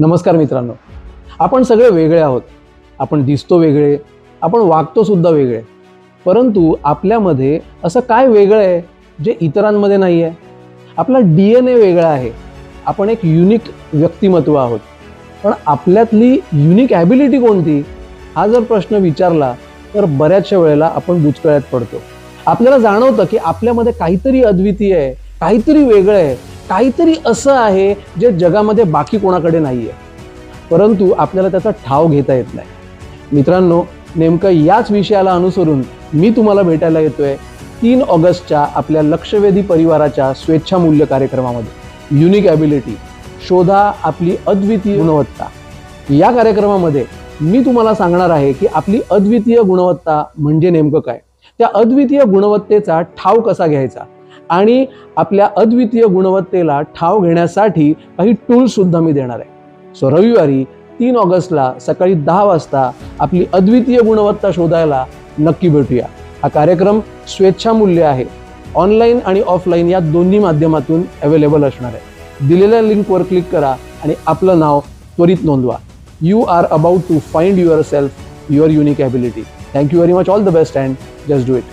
नमस्कार मित्रांनो. आपण सगळे वेगळे आहोत. आपण दिसतो वेगळे आपण वागतो सुद्धा वेगळे. परंतु आपल्यामध्ये असं काय वेगळं आहे जे इतरांमध्ये नाही आहे? आपला डी एन ए वेगळा आहे. आपण एक युनिक व्यक्तिमत्व आहोत. पण आपल्यातली युनिक ॲबिलिटी कोणती? हा जर प्रश्न विचारला तर बऱ्याचशा वेळेला आपण बुचकळ्यात पडतो. आपल्याला जाणवतं की आपल्यामध्ये काहीतरी अद्वितीय आहे काहीतरी वेगळं आहे. काहीतरी असं आहे जे जगामध्ये बाकी कोणाकडे नाही आहे परंतु आपल्याला त्याचा ठाव घेता येत नाही. मित्रांनो नेमकं याच विषयाला अनुसरून मी तुम्हाला भेटायला येतोय तीन ऑगस्टच्या आपल्या लक्षवेधी परिवाराच्या स्वेच्छामूल्य कार्यक्रमामध्ये. युनिक ॲबिलिटी शोधा आपली अद्वितीय गुणवत्ता. या कार्यक्रमामध्ये मी तुम्हाला सांगणार आहे की आपली अद्वितीय गुणवत्ता म्हणजे नेमकं काय? त्या अद्वितीय गुणवत्तेचा ठाव कसा घ्यायचा? आणि आपल्या अद्वितीय गुणवत्तेला ठाव घेण्यासाठी काही टूल्ससुद्धा मी देणार आहे. सो रविवारी तीन ऑगस्टला सकाळी दहा वाजता आपली अद्वितीय गुणवत्ता शोधायला नक्की भेटूया. हा कार्यक्रम स्वेच्छामूल्य आहे. ऑनलाईन आणि ऑफलाईन या दोन्ही माध्यमातून अवेलेबल असणार आहे. दिलेल्या लिंकवर क्लिक करा आणि आपलं नाव त्वरित नोंदवा. You are about to find yourself your unique ability thank you very much all the best and just do it